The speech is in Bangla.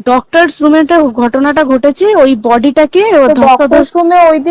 ডক্টরস রুমে ঘটনাটা ঘটেছে ওই বডিটাকে ওই দিন